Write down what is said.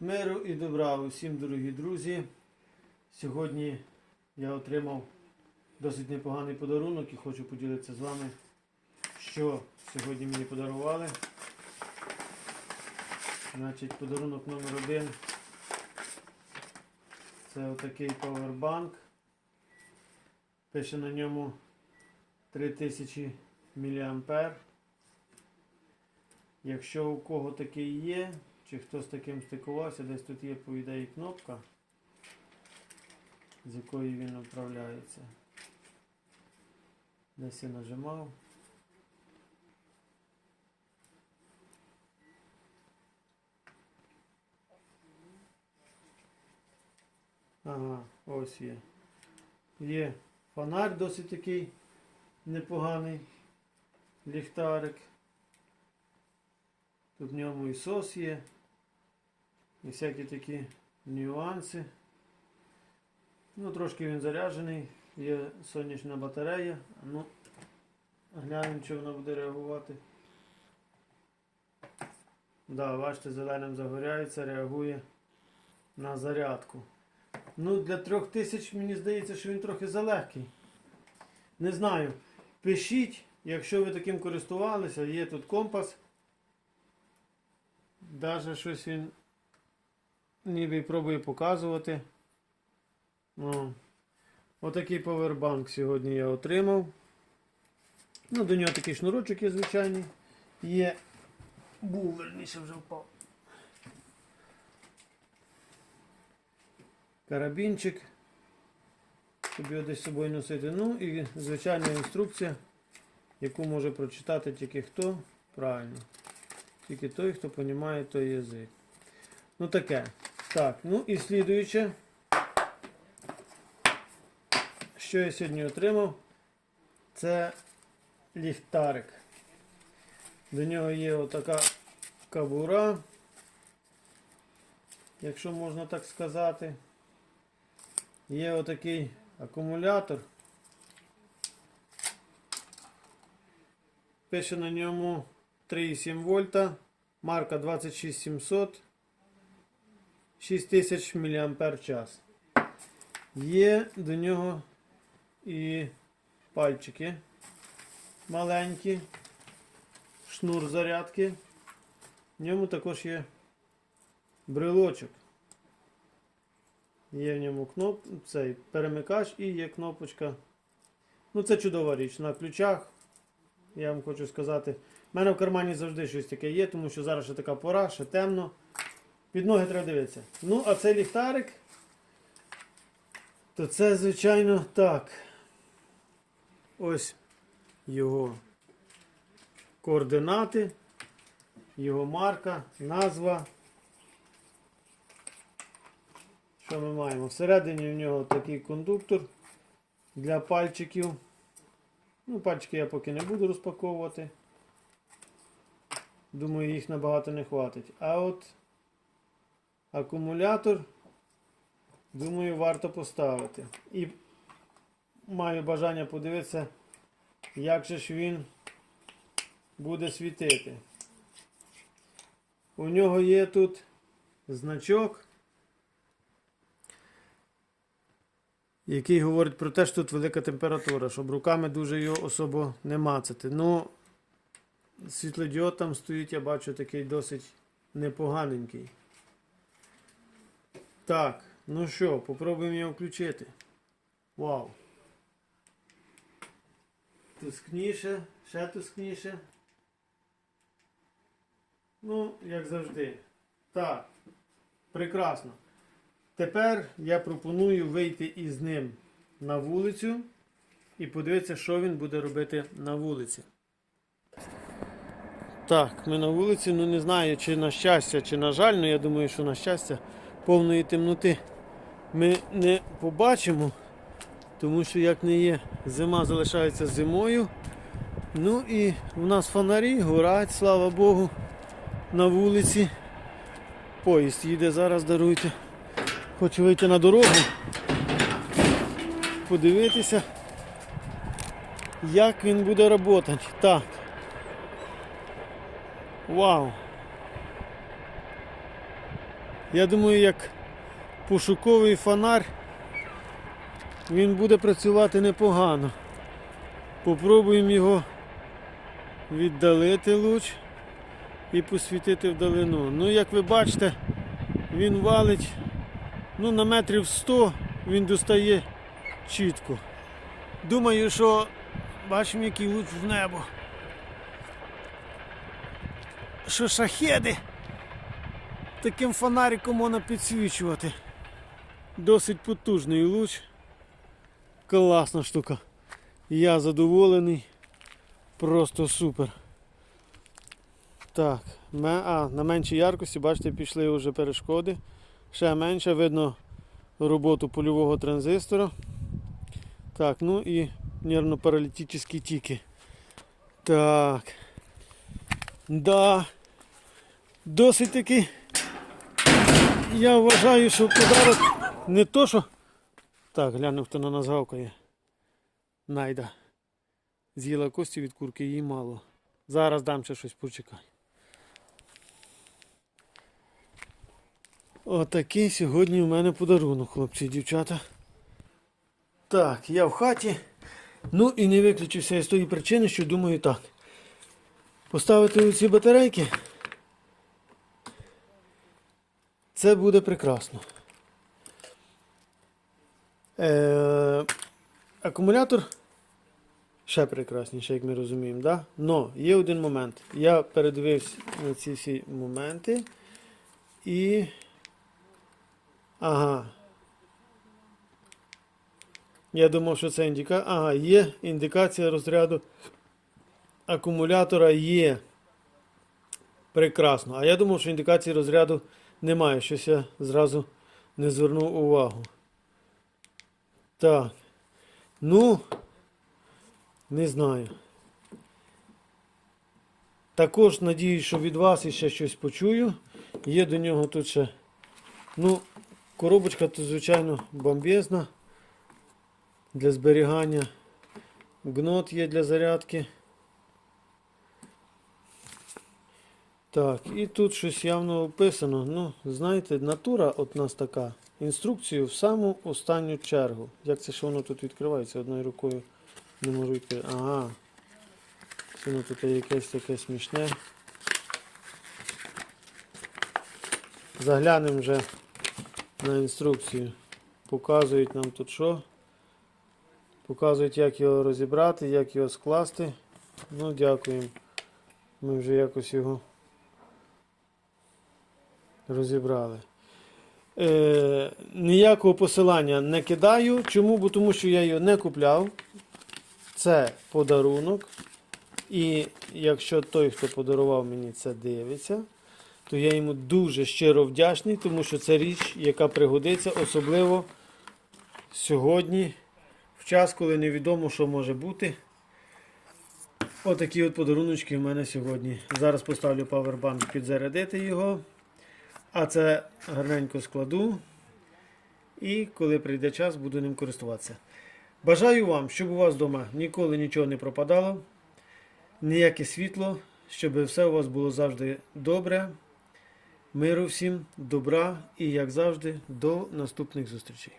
Миру і добра усім, дорогі друзі. Сьогодні я отримав досить непоганий подарунок і хочу поділитися з вами, що сьогодні мені подарували. Значить, подарунок номер один. Це отакий павербанк. Пише на ньому 3000 мА. Якщо у кого такий є, чи хто з таким стикувався, десь тут є по ідеї кнопка, з якої він управляється. Десь я нажимав. Ага, ось є. Є фонарь досить такий непоганий. Ліхтарик. Тут в ньому і сос є. І всякі такі нюанси. Ну, трошки він заряджений. Є сонячна батарея. Ну, глянемо, чи вона буде реагувати. Да, бачите, зеленим загоряється, реагує на зарядку. Ну, для 3000 мені здається, що він трохи залегкий. Не знаю. Пишіть, якщо ви таким користувалися, є тут компас. Даже щось він ніби й пробує показувати. Ну, отакий повербанк сьогодні я отримав. Ну, до нього такий шнурочок є звичайний. Є. Був, верніше вже впав. Карабінчик. Щоб його десь з собою носити. Ну і звичайна інструкція, яку може прочитати тільки хто. Правильно. Тільки той, хто розуміє той язик. Ну таке. Так, ну і слідуюче, що я сьогодні отримав, це ліхтарик. До нього є отака кабура, якщо можна так сказати. Є отакий акумулятор. Пише на ньому 3,7 вольта, марка 26700, 6000 мАч. Є до нього і пальчики маленькі, шнур зарядки. В ньому також є брелочок. Є в ньому кноп... цей перемикач і є кнопочка. Ну, це чудова річ. На ключах, я вам хочу сказати, в мене в кармані завжди щось таке є, тому що зараз ще така пора, ще темно. Під ноги треба дивитися. Ну, а цей ліхтарик, то це, звичайно, так. Ось його координати, його марка, назва. Що ми маємо? Всередині в нього такий кондуктор для пальчиків. Ну, пальчики я поки не буду розпаковувати. Думаю, їх набагато не хватить. А от акумулятор, думаю, варто поставити. І маю бажання подивитися, як же ж він буде світити. У нього є тут значок. який говорить про те, що тут велика температура, щоб руками дуже його особо не мацати. Ну, світлодіод там стоїть, я бачу, такий досить непоганенький. Так, ну що, попробуємо його включити. Вау. Тускніше, ще тускніше. Ну, як завжди. Так, прекрасно. Тепер я пропоную вийти із ним на вулицю і подивитися, що він буде робити на вулиці. Так, ми на вулиці, ну не знаю, чи на щастя, чи на жаль, але я думаю, що на щастя повної темноти ми не побачимо, тому що як не є, зима залишається зимою. Ну і в нас фонарі горять, слава Богу, на вулиці. Поїзд їде зараз, даруйте. Хочу вийти на дорогу, подивитися, як він буде працювати. Так. Вау. Я думаю, як пошуковий фонар він буде працювати непогано. Попробуємо його віддалити луч і посвітити вдалину. Ну, як ви бачите, він валить ну, на метрів 100 він достає чітко. Думаю, що бачимо, який луч в небо. Що шахеди таким фонариком можна підсвічувати. Досить потужний луч. Класна штука. Я задоволений. Просто супер. Так, а, на меншій яркості, бачите, пішли вже перешкоди. Ще менше, видно роботу польового транзистора. Так, ну і нервно-паралітичні тіки. Так. Да. Досить таки. Я вважаю, що подарок не то, що. Так, гляну, хто на нас гавкає. Найда. З'їла кості від курки, їй мало. Зараз дам ще щось, почекай. Отакий сьогодні у мене подарунок, хлопці і дівчата. Так, я в хаті. Ну і не виключився із тої причини, що думаю так. Поставити ці батарейки. Це буде прекрасно. Е, акумулятор ще прекрасніше, як ми розуміємо, да? Но є один момент. Я передивився на ці всі моменти і. Ага. Я думав, що це індикація. Ага, є індикація розряду акумулятора є. Прекрасно. А я думав, що індикації розряду немає. Щось я зразу не звернув увагу. Так. Ну, не знаю. Також надіюсь, що від вас іще щось почую. Є до нього тут ще. Ну, коробочка тут, звичайно, бомбезна для зберігання. Гнот є для зарядки. Так, і тут щось явно описано. Ну, знаєте, натура от нас така. Інструкцію в саму останню чергу. Як це що воно тут відкривається? Одною рукою не можу відкрити. Ага. Це воно тут якесь таке смішне. Заглянемо вже на інструкцію. Показують нам тут що. Показують, як його розібрати, як його скласти. Ну, дякуємо. Ми вже якось його розібрали. Е, ніякого посилання не кидаю. Чому? Бо тому що я його не купляв. Це подарунок. І якщо той, хто подарував мені це дивиться, то я йому дуже щиро вдячний, тому що це річ, яка пригодиться, особливо сьогодні, в час, коли невідомо, що може бути. Отакі от подаруночки в мене сьогодні. Зараз поставлю павербанк підзарядити його. А це гарненько складу. І коли прийде час, буду ним користуватися. Бажаю вам, щоб у вас вдома ніколи нічого не пропадало, ніяке світло, щоб все у вас було завжди добре. Миру всім, добра і, як завжди, до наступних зустрічей.